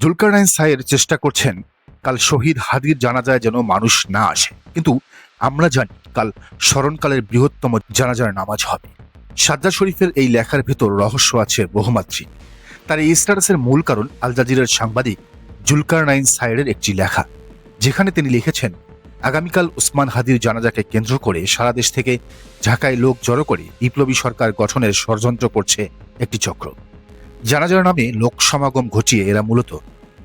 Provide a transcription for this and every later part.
জুলকারনাইন সাইয়ের চেষ্টা করছেন, কাল শহীদ হাদির জানাজায় যেন মানুষ না আসে। কিন্তু আমরা জানি কাল স্মরণকালের বৃহত্তম জানাজার নামাজ হবে। সাজ্জা শরীফের এই লেখার ভেতর রহস্য আছে বহুমাত্রী তার এই স্ট্যাটাসের মূল কারণ আল জাজিরার সাংবাদিক জুলকারনাইন সাইয়ের একটি লেখা, যেখানে তিনি লিখেছেন, আগামীকাল উসমান হাদির জানাজাকে কেন্দ্র করে সারা দেশ থেকে ঢাকায় লোক জড়ো করে বিপ্লবী সরকার গঠনের ষড়যন্ত্র করছে একটি চক্র। জানাজার নামে লোক সমাগম ঘটিয়ে এরা মূলত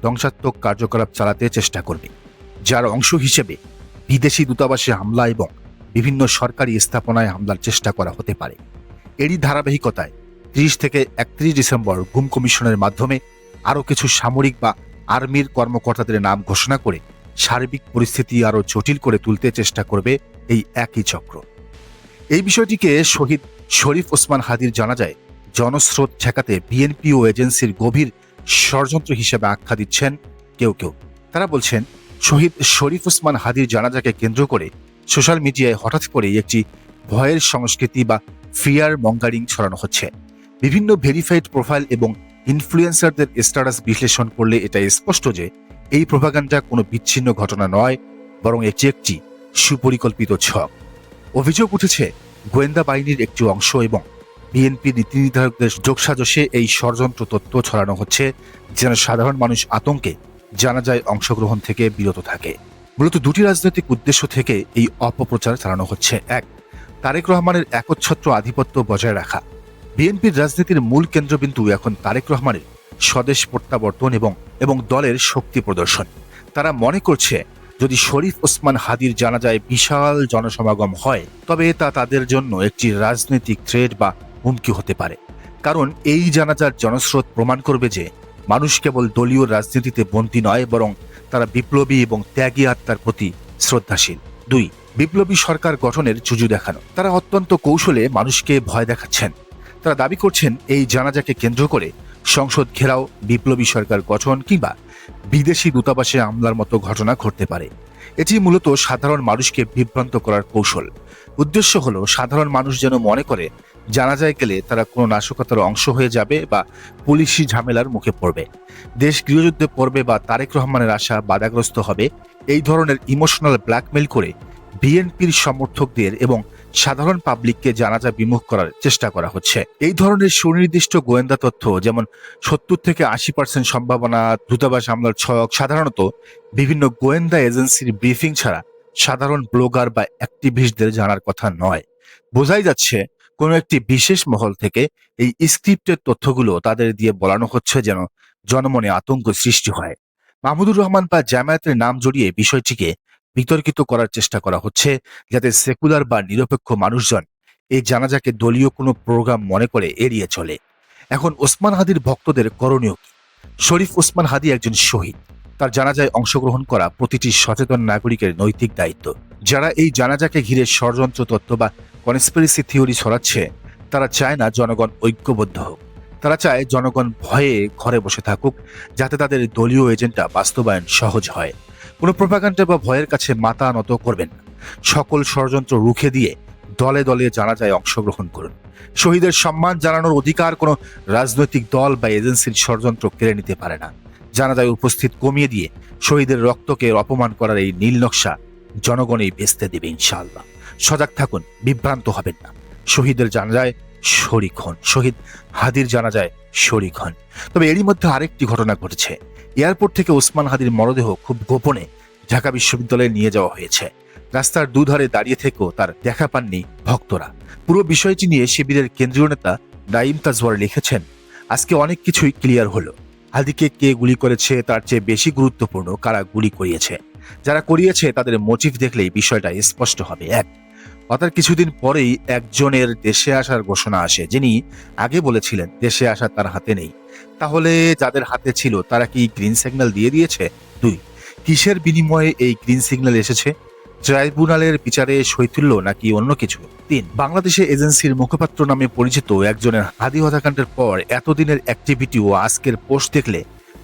ধ্বংসাত্মক কার্যকলাপ চালাতে চেষ্টা করবে, যার অংশ হিসেবে বিদেশি দূতাবাসে হামলা এবং বিভিন্ন সরকারি স্থাপনায় হামলার চেষ্টা করা হতে পারে। এরই ধারাবাহিকতায় ত্রিশ থেকে একত্রিশ ডিসেম্বর ঘুম কমিশনের মাধ্যমে আরও কিছু সামরিক বা আর্মির কর্মকর্তাদের নাম ঘোষণা করে সার্বিক পরিস্থিতি আরও জটিল করে তুলতে চেষ্টা করবে এই একই চক্র। এই বিষয়টিকে শহীদ শরীফ ওসমান হাদির জানা যায় জনস্রোত ঠেকাতে বিএনপি ও এজেন্সির গভীর ষড়যন্ত্র হিসেবে আখ্যা দিচ্ছেন কেউ কেউ। তারা বলছেন, শহীদ শরীফ ওসমান হাদির জানাজাকে কেন্দ্র করে সোশ্যাল মিডিয়ায় হঠাৎ করে একটি ভয়ের সংস্কৃতি বা ফিয়ার মঙ্গারিং ছড়ানো হচ্ছে। বিভিন্ন ভেরিফাইড প্রোফাইল এবং ইনফ্লুয়েন্সারদের স্ট্যাটাস বিশ্লেষণ করলে এটা স্পষ্ট যে এই প্রভাগান্ডা কোনো বিচ্ছিন্ন ঘটনা নয়, বরং এটি একটি সুপরিকল্পিত ছক। অভিযোগ উঠেছে, গোয়েন্দা বাহিনীর একটি অংশ এবং বিএনপি নীতি নির্ধারকদের যোগসাজশে এই ষড়যন্ত্র তত্ত্ব ছড়ানো হচ্ছে যেন সাধারণ মানুষ আতঙ্কে জানা যায় অংশগ্রহণ থেকে বিরত থাকে। মূলত দুটি রাজনৈতিক উদ্দেশ্য থেকে এই অপপ্রচার চালানো হচ্ছে। এক, তারেক রহমানের একচ্ছত্র আধিপত্য বজায় রাখা। বিএনপির রাজনীতির মূল কেন্দ্রবিন্দু এখন তারেক রহমানের স্বদেশ প্রত্যাবর্তন এবং এবং দলের শক্তি প্রদর্শন। তারা মনে করছে, যদি শরীফ ওসমান হাদির জানা যায় বিশাল জনসমাগম হয়, তবে তা তাদের জন্য একটি রাজনৈতিক থ্রেড বা হুমকি হতে পারে। কারণ এই জানাজার জনস্রোত প্রমাণ করবে যে মানুষ কেবল দলীয় রাজনীতিতে বন্দী নয়, বরং তারা বিপ্লবী এবং ত্যাগী আত্মার প্রতি শ্রদ্ধাশীল। দুই, বিপ্লবী সরকার গঠনের চুজু দেখানো। তারা অত্যন্ত কৌশলে মানুষকে ভয় দেখাচ্ছেন। তারা দাবি করছেন এই জানাজাকে কেন্দ্র করে সংসদ ঘেরাও, বিপ্লবী সরকার গঠন কিংবা বিদেশি দূতাবাসে হামলার মতো ঘটনা ঘটতে পারে। এটি মূলত সাধারণ মানুষকে বিভ্রান্ত করার কৌশল। উদ্দেশ্য হলো, সাধারণ মানুষ যেন মনে করে জানাজায় গেলে তারা কোনো নাশকতার অংশ হয়ে যাবে বা পুলিশি ঝামেলার মুখে পড়বে। দেশ গৃহযুদ্ধে পড়বে বা তারেক রহমানের আশা বাধাগ্রস্ত হবে, এই ধরনের ইমোশনাল ব্ল্যাকমেল করে বিএনপির সমর্থকদের এবং সাধারণ পাবলিককে জানাজা বিমুখ করার চেষ্টা করা হচ্ছে। এই ধরনের সুনির্দিষ্ট গোয়েন্দা তথ্য যেমন সত্তর থেকে আশি পার্সেন্ট সম্ভাবনা, দূতাবাস হামলার ছক, সাধারণত বিভিন্ন গোয়েন্দা এজেন্সির ব্রিফিং ছাড়া সাধারণ ব্লগার বা অ্যাক্টিভিস্টদের জানার কথা নয়। বোঝাই যাচ্ছে কোনো একটি বিশেষ মহল থেকে এই স্ক্রিপ্টের তথ্যগুলো তাদের দিয়ে বলানো হচ্ছে যেন জনমনে আতঙ্ক সৃষ্টি হয়। মাহমুদুর রহমান বা জামায়াতের নাম জড়িয়ে বিষয়টিকে বিতর্কিত করার চেষ্টা করা হচ্ছে যাতে সেকুলার বা নিরপেক্ষ মানুষজন এই জানাজাকে দলীয় কোনো প্রোগ্রাম মনে করে এড়িয়ে চলে। এখন ওসমান হাদির ভক্তদের করণীয় কি? শরীফ ওসমান হাদি একজন শহীদ। তার জানাজায় অংশগ্রহণ করা প্রতিটি সচেতন নাগরিকের নৈতিক দায়িত্ব। যারা এই জানাজাকে ঘিরে ষড়যন্ত্র তত্ত্ব বা কনস্পিরেসি থিওরি ছড়াচ্ছে, তারা চায় না জনগণ ঐক্যবদ্ধ হোক। তারা চায় জনগণ ভয়ে ঘরে বসে থাকুক, যাতে তাদের দলীয় এজেন্ডা বাস্তবায়ন সহজ হয়। কোনো প্রভাকাণ্ডা বা ভয়ের কাছে মাথা নত করবেন না। সকল ষড়যন্ত্র রুখে দিয়ে দলে দলে জানা যায় অংশগ্রহণ করুন। শহীদের সম্মান জানানোর অধিকার কোনো রাজনৈতিক দল বা এজেন্সির ষড়যন্ত্র কেড়ে নিতে পারে না। জানাজায় উপস্থিত কমিয়ে দিয়ে শহীদের রক্তকে অপমান করার এই নীল নকশা জনগণই বেচতে দেবে ইনশাআল্লাহ। সজাগ থাকুন, বিভ্রান্ত হবেন না। শহীদের জানাজায় শরিক হন, শহীদ হাদির জানাজায় শরিক হন। তবে এরই মধ্যে আরেকটি ঘটনা ঘটেছে। এয়ারপোর্ট থেকে ওসমান হাদির মরদেহ খুব গোপনে ঢাকা বিশ্ববিদ্যালয়ে নিয়ে যাওয়া হয়েছে। রাস্তার দুধারে দাঁড়িয়ে থেকেও তার দেখা পাননি ভক্তরা। পুরো বিষয়টি নিয়ে শিবিরের কেন্দ্রীয় নেতা নাইম তাজওয়ার লিখেছেন, আজকে অনেক কিছুই ক্লিয়ার হলো। হাদিকে কে গুলি করেছে তার চেয়ে বেশি গুরুত্বপূর্ণ কারা গুলি করিয়েছে। যারা করিয়েছে তাদের মোটিভ দেখলেই বিষয়টা স্পষ্ট হবে, এক। অর্থাৎ কিছুদিন পরেই একজনের দেশে আসার ঘোষণা আসে, যিনি আগে বলেছিলেন দেশে আসা তার হাতে নেই। তাহলে যাদের হাতে ছিল, তারা কি গ্রিন সিগন্যাল দিয়ে দিয়েছে? দুই, কিসের বিনিময়ে এই গ্রিন সিগন্যাল এসেছে? ট্রাইব্যুনালের বিচারে শৈথিল্য নাকি অন্য কিছু? তিন, বাংলাদেশে এজেন্সির মুখপাত্র নামে পরিচিত একজনের হাদি হত্যাকাণ্ডের পর এতদিনের অ্যাক্টিভিটি ও আজকের পোস্ট দেখলে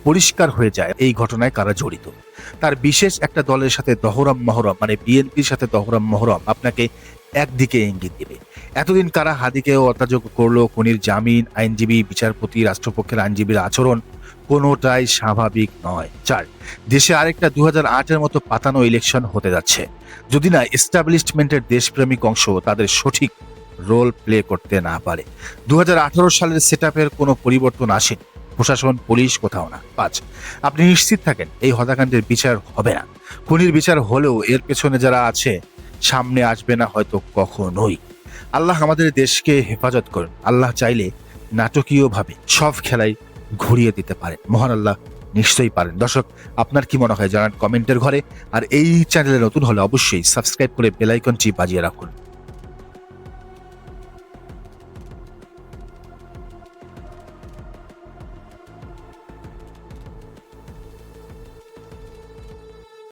পরিষ্কার হয়ে যায় এই ঘটনায় কারা জড়িত। তার বিশেষ একটা দলের সাথে দহরম মহরম মানে বিএনপির সাথে দহরম মহরম আপনাকে একদিকে ইঙ্গিত দেবে। এতদিন কারা হাদিকে অত্যাযোগ করল, খনির জামিন, আইনজীবী, বিচারপতি, রাষ্ট্রপক্ষের আইনজীবীর আচরণ কোনোটাই স্বাভাবিক নয়। চার, দেশে আরেকটা দু হাজার মতো পাতানো ইলেকশন হতে যাচ্ছে। যদি না এস্টাবলিশমেন্টের দেশপ্রেমিক অংশ তাদের সঠিক রোল প্লে করতে না পারে। দু হাজার আঠারো সালের সেট কোনো পরিবর্তন আসেনি। প্রশাসন, পুলিশ কোথাও না। পাঁচ, আপনি নিশ্চিত থাকেন এই হত্যাকাণ্ডের বিচার হবে না। খুনির বিচার হলেও এর পেছনে যারা আছে, সামনে আসবে না হয়তো কখনোই। আল্লাহ আমাদের দেশকে হেফাজত করুন। আল্লাহ চাইলে নাটকীয়ভাবে সব খেলাই ঘুরিয়ে দিতে পারে মহান আল্লাহ নিশ্চয়ই পারেন। দর্শক, আপনার কি মনে হয় জানান কমেন্টের ঘরে। আর এই চ্যানেলে নতুন হলে অবশ্যই সাবস্ক্রাইব করে বেলাইকনটি বাজিয়ে রাখুন।